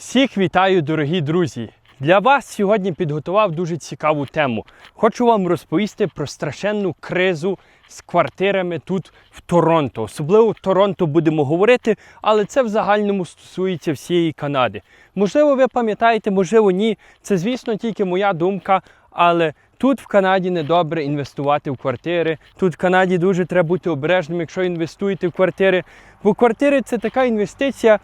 Всіх вітаю, дорогі друзі! Для вас сьогодні підготував дуже цікаву тему. Хочу вам розповісти про страшенну кризу з квартирами тут в Торонто. Особливо в Торонто будемо говорити, але це в загальному стосується всієї Канади. Можливо, ви пам'ятаєте, можливо, ні. Це, звісно, тільки моя думка, але тут в Канаді недобре інвестувати в квартири. Тут в Канаді дуже треба бути обережним, якщо інвестуєте в квартири. Бо квартири це така інвестиція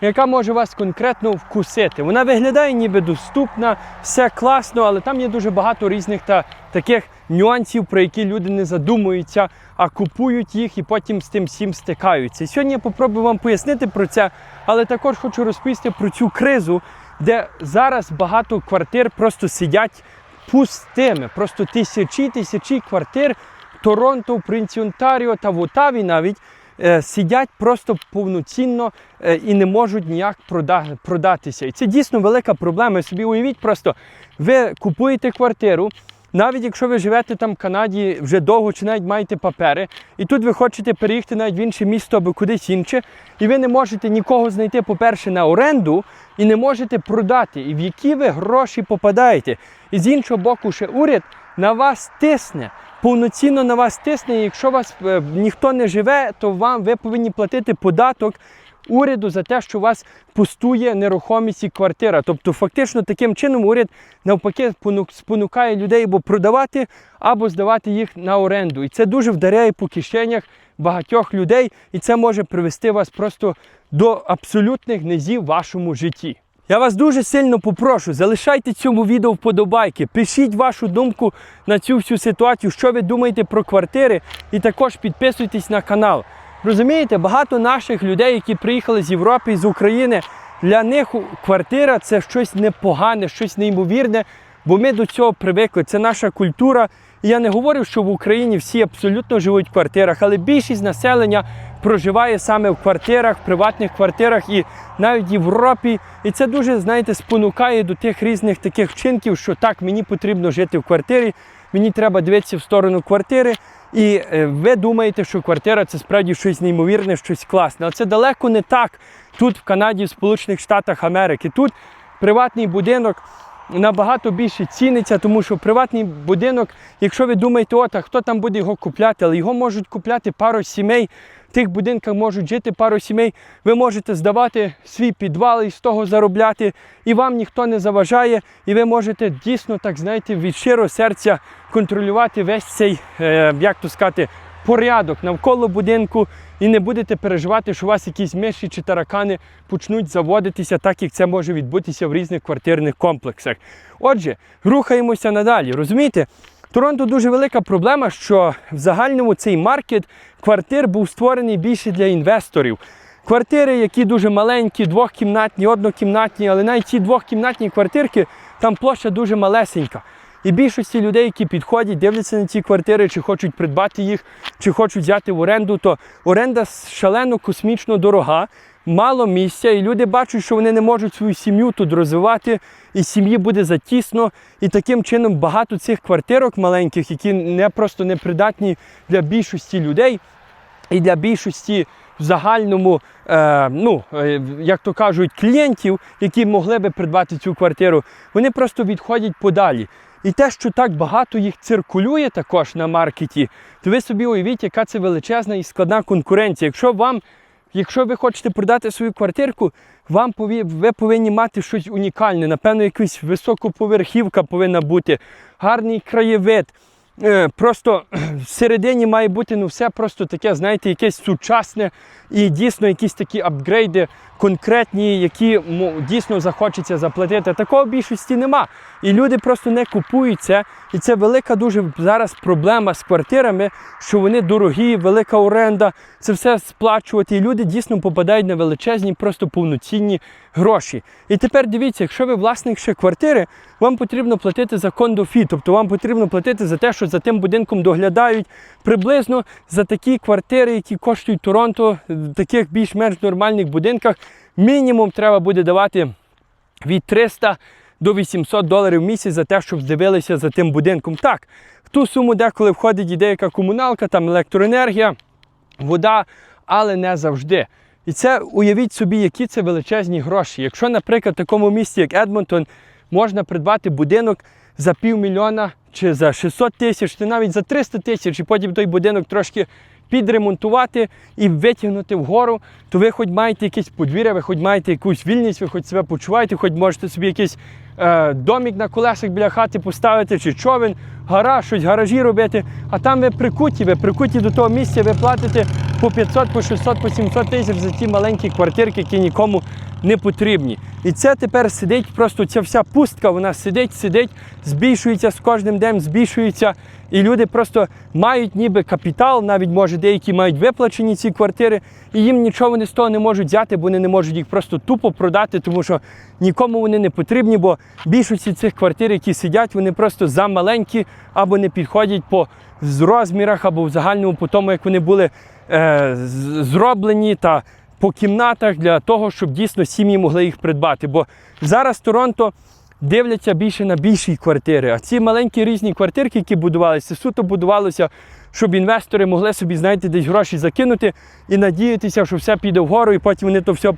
яка може вас конкретно вкусити. Вона виглядає ніби доступна, все класно, але там є дуже багато різних та таких нюансів, про які люди не задумуються, а купують їх і потім з тим всім стикаються. Сьогодні я попробую вам пояснити про це, але також хочу розповісти про цю кризу, де зараз багато квартир просто сидять пустими. Просто тисячі тисячі квартир Торонто, в Принці Онтаріо та в Отаві навіть сидять просто повноцінно е, і не можуть ніяк продатися. І це дійсно велика проблема. Собі уявіть, просто ви купуєте квартиру. Навіть якщо ви живете там в Канаді вже довго чи навіть маєте папери, і тут ви хочете переїхати навіть в інше місто або кудись інше, і ви не можете нікого знайти, по-перше, на оренду, і не можете продати, і в які ви гроші попадаєте. І з іншого боку, ще уряд на вас тисне, повноцінно на вас тисне. Якщо вас е, ніхто не живе, то вам ви повинні платити податок уряду за те, що у вас пустує нерухомість і квартира. Тобто, фактично, таким чином уряд навпаки спонукає людей або продавати, або здавати їх на оренду. І це дуже вдаряє по кишенях багатьох людей, і це може привести вас просто до абсолютних низів в вашому житті. Я вас дуже сильно попрошу, залишайте цьому відео вподобайки, пишіть вашу думку на цю всю ситуацію, що ви думаєте про квартири, і також підписуйтесь на канал. Розумієте, багато наших людей, які приїхали з Європи з України, для них квартира це щось непогане, щось неймовірне, бо ми до цього привикли. Це наша культура. І я не говорю, що в Україні всі абсолютно живуть в квартирах, але більшість населення проживає саме в квартирах, в приватних квартирах і навіть в Європі. І це дуже, знаєте, спонукає до тих різних таких вчинків, що так, мені потрібно жити в квартирі, мені треба дивитися в сторону квартири. І е, ви думаєте, що квартира це справді щось неймовірне, щось класне. Але це далеко не так. Тут в Канаді, в Сполучених Штатах Америки. Тут приватний будинок набагато більше ціниться, тому що приватний будинок, якщо ви думаєте, от, а хто там буде його купляти, але його можуть купляти пару сімей. В тих будинках можуть жити пару сімей. Ви можете здавати свій підвал і з того заробляти, і вам ніхто не заважає, і ви можете дійсно, так знаєте, від щирого серця контролювати весь цей, е, як то сказати, порядок навколо будинку, і не будете переживати, що у вас якісь миші чи таракани почнуть заводитися, так як це може відбутися в різних квартирних комплексах. Отже, рухаємося надалі. Розумієте? Торонто дуже велика проблема, що в загальному цей маркет квартир був створений більше для інвесторів. Квартири, які дуже маленькі, двохкімнатні, однокімнатні, але навіть ці двохкімнатні квартирки, там площа дуже малесенька. І більшості людей, які підходять, дивляться на ці квартири, чи хочуть придбати їх, чи хочуть взяти в оренду, то оренда шалено космічно дорога, мало місця, і люди бачать, що вони не можуть свою сім'ю тут розвивати, і сім'ї буде затісно. І таким чином багато цих квартирок маленьких, які не просто непридатні для більшості людей, і для більшості в загальному, е, ну, е, як то кажуть, клієнтів, які могли би придбати цю квартиру, вони просто відходять подалі. І те, що так багато їх циркулює також на маркеті, то ви собі уявіть, яка це величезна і складна конкуренція. Якщо вам, якщо ви хочете продати свою квартирку, вам пові- ви повинні мати щось унікальне. Напевно, якась високоповерхівка повинна бути, гарний краєвид. Е, Просто всередині має бути ну все просто таке, знаєте, якесь сучасне і дійсно якісь такі апгрейди конкретні, які дійсно захочеться заплатити. Такого більшості нема. І люди просто не купують це. І це велика дуже зараз проблема з квартирами, що вони дорогі, велика оренда, це все сплачувати. І люди дійсно попадають на величезні, просто повноцінні гроші. І тепер дивіться, якщо ви власник ще квартири, вам потрібно платити за кондофі, тобто вам потрібно платити за те, що за тим будинком доглядають приблизно за такі квартири, які коштують Торонто, в таких більш-менш нормальних будинках. Мінімум треба буде давати від 300 до 800 доларів в місяць за те, щоб здивилися за тим будинком. Так, в ту суму деколи входить і деяка комуналка, там електроенергія, вода, але не завжди. І це уявіть собі, які це величезні гроші. Якщо, наприклад, в такому місті, як Едмонтон, можна придбати будинок за півмільйона чи за 600 тисяч, чи навіть за 300 тисяч, і потім той будинок трошки підремонтувати і витягнути вгору, то ви хоч маєте якесь подвір'я, ви хоч маєте якусь вільність, ви хоч себе почуваєте, хоч можете собі якийсь е, домік на колесах біля хати поставити, чи човен, гараж, щось гаражі робити. А там ви прикуті, ви прикуті до того місця, ви платите по 500, по 600, по 700 тисяч за ті маленькі квартирки, які нікому не потрібні. І це тепер сидить, просто ця вся пустка, вона сидить, сидить, збільшується з кожним днем, збільшується. І люди просто мають ніби капітал, навіть може деякі мають виплачені ці квартири, і їм нічого вони з того не можуть взяти, бо вони не можуть їх просто тупо продати, тому що нікому вони не потрібні, бо більшості цих квартир, які сидять, вони просто замаленькі або не підходять по розмірах, або в загальному по тому, як вони були е, зроблені та по кімнатах для того, щоб дійсно сім'ї могли їх придбати. Бо зараз Торонто дивляться більше на більші квартири. А ці маленькі різні квартирки, які будувалися, суто будувалося, щоб інвестори могли собі, знаєте, десь гроші закинути і надіятися, що все піде вгору, і потім вони то все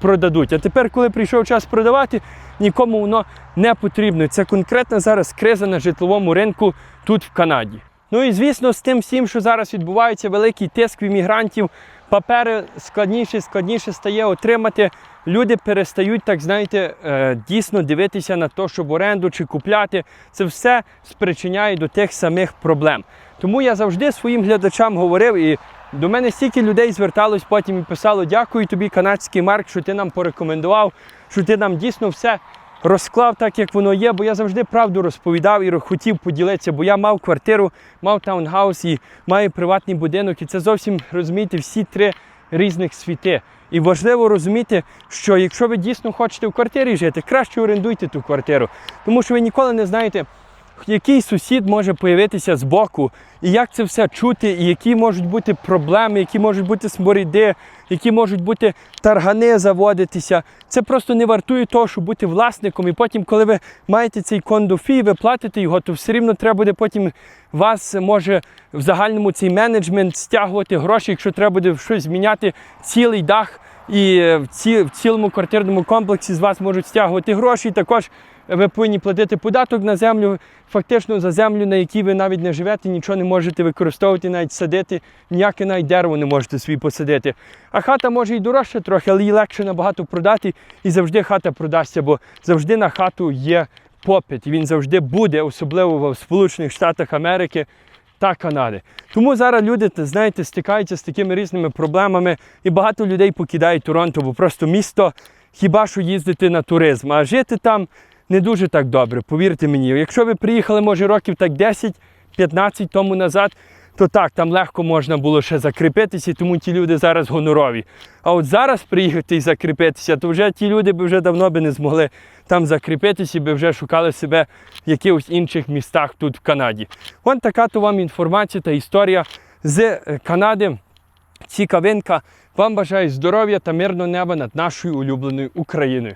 продадуть. А тепер, коли прийшов час продавати, нікому воно не потрібно. Це конкретна зараз криза на житловому ринку тут в Канаді. Ну і звісно, з тим всім, що зараз відбувається, великий тиск в іммігрантів, папери складніше, складніше стає отримати. Люди перестають, так знаєте, е, дійсно дивитися на те, щоб оренду чи купляти. Це все спричиняє до тих самих проблем. Тому я завжди своїм глядачам говорив, і до мене стільки людей зверталось потім і писало: дякую тобі, канадський Марк, що ти нам порекомендував, що ти нам дійсно все розклав так, як воно є, бо я завжди правду розповідав і хотів поділитися, бо я мав квартиру, мав таунгаус і маю приватний будинок. І це зовсім розумієте всі три різних світи. І важливо розуміти, що якщо ви дійсно хочете в квартирі жити, краще орендуйте ту квартиру, тому що ви ніколи не знаєте. Який сусід може появитися з боку, і як це все чути, і які можуть бути проблеми, які можуть бути сморіди, які можуть бути таргани заводитися. Це просто не вартує того, щоб бути власником. І потім, коли ви маєте цей кондофій, ви платите його, то все рівно треба буде потім вас може в загальному цей менеджмент стягувати гроші, якщо треба буде щось зміняти цілий дах. І в, ці, в цілому квартирному комплексі з вас можуть стягувати гроші. Також ви повинні платити податок на землю, фактично за землю, на якій ви навіть не живете, нічого не можете використовувати, навіть садити, ніяке навіть дерево не можете собі посадити. А хата може і дорожча трохи, але її легше набагато продати, і завжди хата продасться, бо завжди на хату є попит. Він завжди буде, особливо в Сполучених Штатах Америки та Канади. Тому зараз люди, знаєте, стикаються з такими різними проблемами, і багато людей покидають Торонто, бо просто місто хіба що їздити на туризм, а жити там не дуже так добре, повірте мені. Якщо ви приїхали, може, років так 10-15 тому назад, то так, там легко можна було ще закріпитися, тому ті люди зараз гонорові. А от зараз приїхати і закріпитися, то вже ті люди би вже давно би не змогли там закріпитися, би вже шукали себе в якихось інших містах тут в Канаді. Вон така то вам інформація та історія з е, Канади. Цікавинка. Вам бажаю здоров'я та мирного неба над нашою улюбленою Україною.